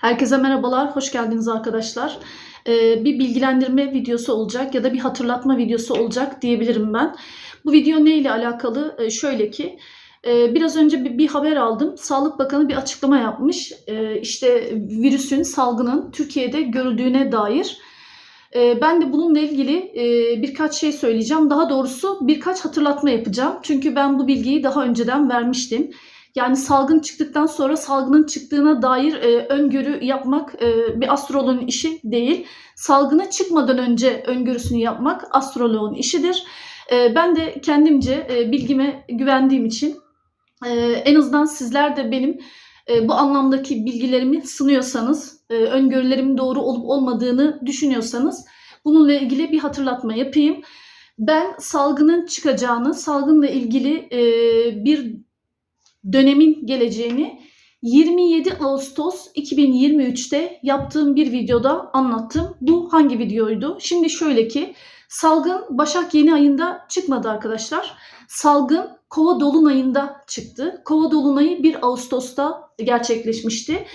Herkese merhabalar, hoş geldiniz arkadaşlar. Ee, bir bilgilendirme videosu olacak ya da bir hatırlatma videosu olacak diyebilirim ben. Bu video ne ile alakalı? Ee, şöyle ki, e, biraz önce bir, bir haber aldım. Sağlık Bakanı bir açıklama yapmış. Ee, işte virüsün, salgının Türkiye'de görüldüğüne dair. Ee, ben de bununla ilgili e, birkaç şey söyleyeceğim. Daha doğrusu birkaç hatırlatma yapacağım. Çünkü ben bu bilgiyi daha önceden vermiştim. Yani salgın çıktıktan sonra salgının çıktığına dair e, öngörü yapmak e, bir astroloğun işi değil. Salgına çıkmadan önce öngörüsünü yapmak astroloğun işidir. E, ben de kendimce e, bilgime güvendiğim için e, en azından sizler de benim e, bu anlamdaki bilgilerimi sınıyorsanız, e, öngörülerimin doğru olup olmadığını düşünüyorsanız bununla ilgili bir hatırlatma yapayım. Ben salgının çıkacağını, salgınla ilgili e, bir dönemin geleceğini 27 Ağustos 2023'te yaptığım bir videoda anlattım. Bu hangi videoydu? Şimdi şöyle ki salgın Başak Yeni ayında çıkmadı arkadaşlar. Salgın Kova Dolunay'ında çıktı. Kova Dolunay'ı 1 Ağustos'ta gerçekleşmişti.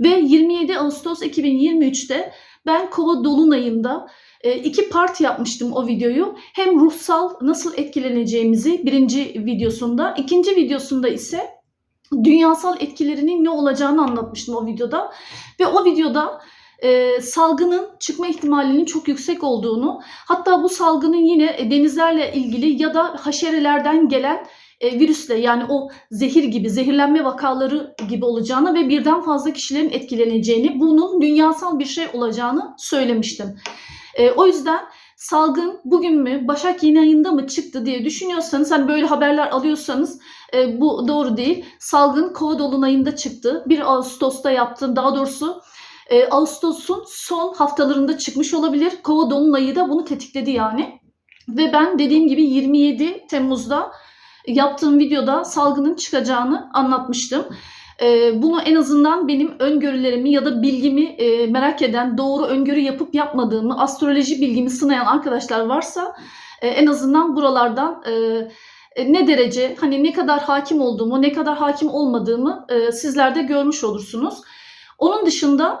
Ve 27 Ağustos 2023'te ben Kova Dolunay'ında e, iki part yapmıştım o videoyu. Hem ruhsal nasıl etkileneceğimizi birinci videosunda, ikinci videosunda ise dünyasal etkilerinin ne olacağını anlatmıştım o videoda. Ve o videoda e, salgının çıkma ihtimalinin çok yüksek olduğunu, hatta bu salgının yine denizlerle ilgili ya da haşerelerden gelen e, virüsle yani o zehir gibi, zehirlenme vakaları gibi olacağını ve birden fazla kişilerin etkileneceğini, bunun dünyasal bir şey olacağını söylemiştim. E, o yüzden salgın bugün mü, Başak yeni ayında mı çıktı diye düşünüyorsanız, hani böyle haberler alıyorsanız e, bu doğru değil. Salgın Kova Dolunay'ında çıktı. 1 Ağustos'ta yaptım. Daha doğrusu e, Ağustos'un son haftalarında çıkmış olabilir. Kova Dolunay'ı da bunu tetikledi yani. Ve ben dediğim gibi 27 Temmuz'da yaptığım videoda salgının çıkacağını anlatmıştım. E, bunu en azından benim öngörülerimi ya da bilgimi e, merak eden, doğru öngörü yapıp yapmadığımı, astroloji bilgimi sınayan arkadaşlar varsa e, en azından buralardan e, e, ne derece, hani ne kadar hakim olduğumu, ne kadar hakim olmadığımı e, sizler de görmüş olursunuz. Onun dışında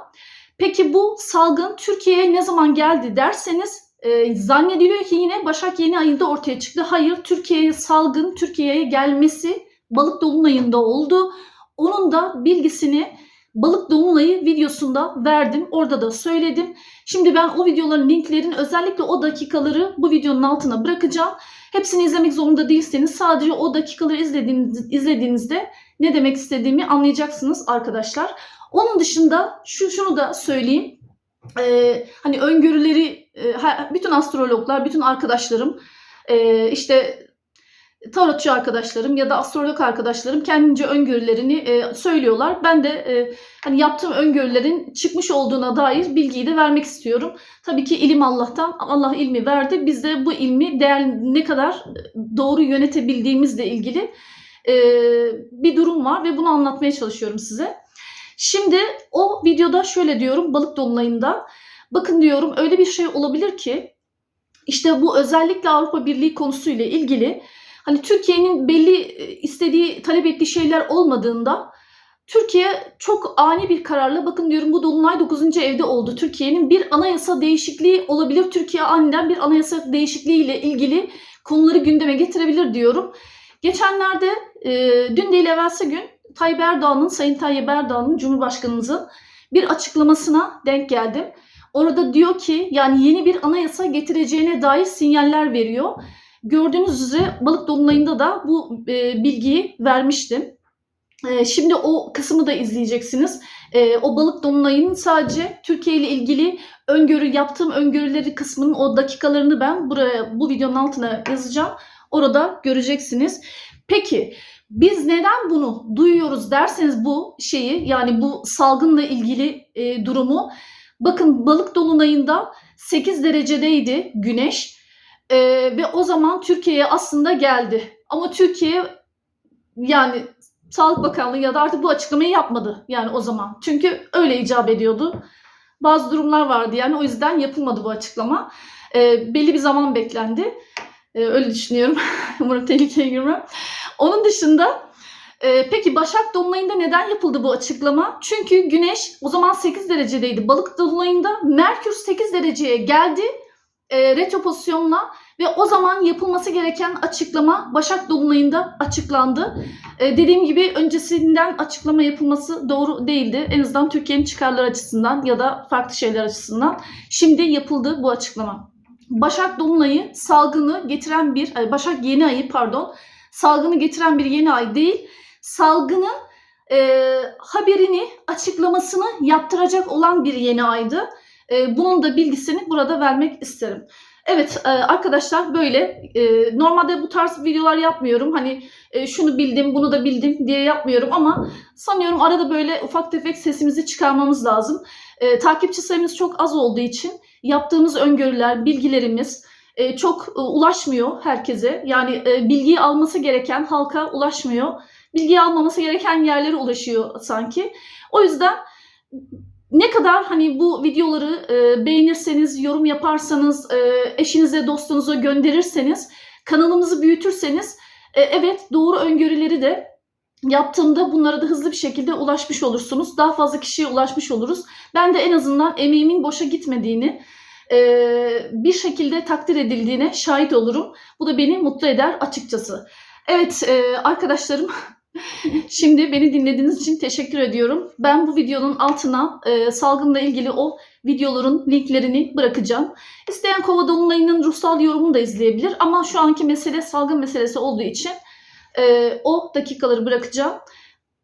peki bu salgın Türkiye'ye ne zaman geldi derseniz e, zannediliyor ki yine Başak Yeni ayında ortaya çıktı. Hayır, Türkiye'ye salgın Türkiye'ye gelmesi Balık Dolunay'ında oldu. Onun da bilgisini Balık Dolunay'ı videosunda verdim. Orada da söyledim. Şimdi ben o videoların linklerin özellikle o dakikaları bu videonun altına bırakacağım. Hepsini izlemek zorunda değilseniz sadece o dakikaları izlediğiniz, izlediğinizde ne demek istediğimi anlayacaksınız arkadaşlar. Onun dışında şu şunu da söyleyeyim. Ee, hani öngörüleri e, bütün astrologlar, bütün arkadaşlarım e, işte tarotçu arkadaşlarım ya da astrolog arkadaşlarım kendince öngörülerini e, söylüyorlar. Ben de e, hani yaptığım öngörülerin çıkmış olduğuna dair bilgiyi de vermek istiyorum. Tabii ki ilim Allah'tan. Allah ilmi verdi. Biz de bu ilmi değer ne kadar doğru yönetebildiğimizle ilgili e, bir durum var ve bunu anlatmaya çalışıyorum size. Şimdi o videoda şöyle diyorum balık dolunayında. Bakın diyorum öyle bir şey olabilir ki işte bu özellikle Avrupa Birliği konusuyla ilgili hani Türkiye'nin belli istediği, talep ettiği şeyler olmadığında Türkiye çok ani bir kararla bakın diyorum bu Dolunay 9. evde oldu. Türkiye'nin bir anayasa değişikliği olabilir. Türkiye aniden bir anayasa değişikliği ile ilgili konuları gündeme getirebilir diyorum. Geçenlerde e, dün değil evvelsi gün Tayyip Erdoğan'ın, Sayın Tayyip Erdoğan'ın Cumhurbaşkanımızın bir açıklamasına denk geldim. Orada diyor ki yani yeni bir anayasa getireceğine dair sinyaller veriyor. Gördüğünüz üzere balık dolunayında da bu e, bilgiyi vermiştim. E, şimdi o kısmı da izleyeceksiniz. E, o balık dolunayının sadece Türkiye ile ilgili öngörü yaptığım öngörüleri kısmının o dakikalarını ben buraya bu videonun altına yazacağım. Orada göreceksiniz. Peki biz neden bunu duyuyoruz derseniz bu şeyi yani bu salgınla ilgili e, durumu bakın balık dolunayında 8 derecedeydi güneş e, ve o zaman Türkiye'ye aslında geldi. Ama Türkiye yani Sağlık Bakanlığı ya da artık bu açıklamayı yapmadı yani o zaman. Çünkü öyle icap ediyordu. Bazı durumlar vardı yani o yüzden yapılmadı bu açıklama. E, belli bir zaman beklendi. E, öyle düşünüyorum. Umarım tehlikeye girmem. Onun dışında Ee, peki Başak Dolunay'ında neden yapıldı bu açıklama? Çünkü Güneş o zaman 8 derecedeydi. Balık Dolunay'ında Merkür 8 dereceye geldi e, retro pozisyonla ve o zaman yapılması gereken açıklama Başak Dolunay'ında açıklandı. E, dediğim gibi öncesinden açıklama yapılması doğru değildi. En azından Türkiye'nin çıkarları açısından ya da farklı şeyler açısından. Şimdi yapıldı bu açıklama. Başak Dolunay'ı salgını getiren bir, Başak yeni ayı pardon, salgını getiren bir yeni ay değil, salgının e, haberini, açıklamasını yaptıracak olan bir yeni aydı. E, bunun da bilgisini burada vermek isterim. Evet e, arkadaşlar böyle e, normalde bu tarz videolar yapmıyorum. Hani e, şunu bildim bunu da bildim diye yapmıyorum ama sanıyorum arada böyle ufak tefek sesimizi çıkarmamız lazım. Takipçi sayımız çok az olduğu için yaptığımız öngörüler, bilgilerimiz çok ulaşmıyor herkese. Yani bilgiyi alması gereken halka ulaşmıyor. Bilgiyi almaması gereken yerlere ulaşıyor sanki. O yüzden ne kadar hani bu videoları e, beğenirseniz, yorum yaparsanız, e, eşinize, dostunuza gönderirseniz, kanalımızı büyütürseniz, e, evet doğru öngörüleri de yaptığımda bunlara da hızlı bir şekilde ulaşmış olursunuz. Daha fazla kişiye ulaşmış oluruz. Ben de en azından emeğimin boşa gitmediğini, e, bir şekilde takdir edildiğine şahit olurum. Bu da beni mutlu eder açıkçası. Evet e, arkadaşlarım Şimdi beni dinlediğiniz için teşekkür ediyorum. Ben bu videonun altına e, salgınla ilgili o videoların linklerini bırakacağım. İsteyen Kova Dolunay'ın ruhsal yorumunu da izleyebilir. Ama şu anki mesele salgın meselesi olduğu için e, o dakikaları bırakacağım.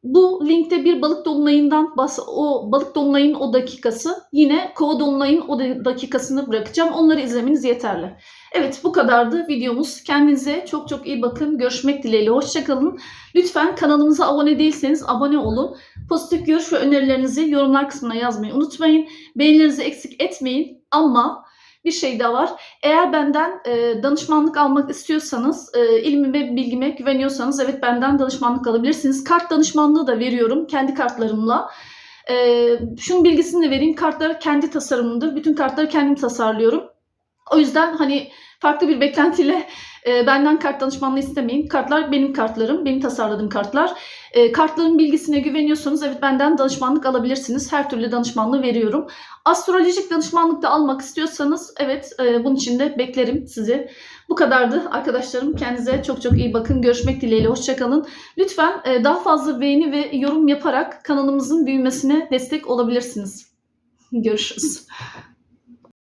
Bu linkte bir balık dolunayından bas o balık dolunayın o dakikası yine kova dolunayın o dakikasını bırakacağım. Onları izlemeniz yeterli. Evet bu kadardı videomuz. Kendinize çok çok iyi bakın. Görüşmek dileğiyle. Hoşçakalın. Lütfen kanalımıza abone değilseniz abone olun. Pozitif görüş ve önerilerinizi yorumlar kısmına yazmayı unutmayın. Beğenilerinizi eksik etmeyin. Ama bir şey daha var. Eğer benden e, danışmanlık almak istiyorsanız, e, ilmi ve bilgime güveniyorsanız evet benden danışmanlık alabilirsiniz. Kart danışmanlığı da veriyorum kendi kartlarımla. E, şunun bilgisini de vereyim. Kartlar kendi tasarımımdır. Bütün kartları kendim tasarlıyorum. O yüzden hani farklı bir beklentiyle e, benden kart danışmanlığı istemeyin. Kartlar benim kartlarım, benim tasarladığım kartlar. E, kartların bilgisine güveniyorsanız evet benden danışmanlık alabilirsiniz. Her türlü danışmanlığı veriyorum. Astrolojik danışmanlık da almak istiyorsanız evet e, bunun için de beklerim sizi. Bu kadardı arkadaşlarım. Kendinize çok çok iyi bakın. Görüşmek dileğiyle. Hoşçakalın. Lütfen e, daha fazla beğeni ve yorum yaparak kanalımızın büyümesine destek olabilirsiniz. Görüşürüz.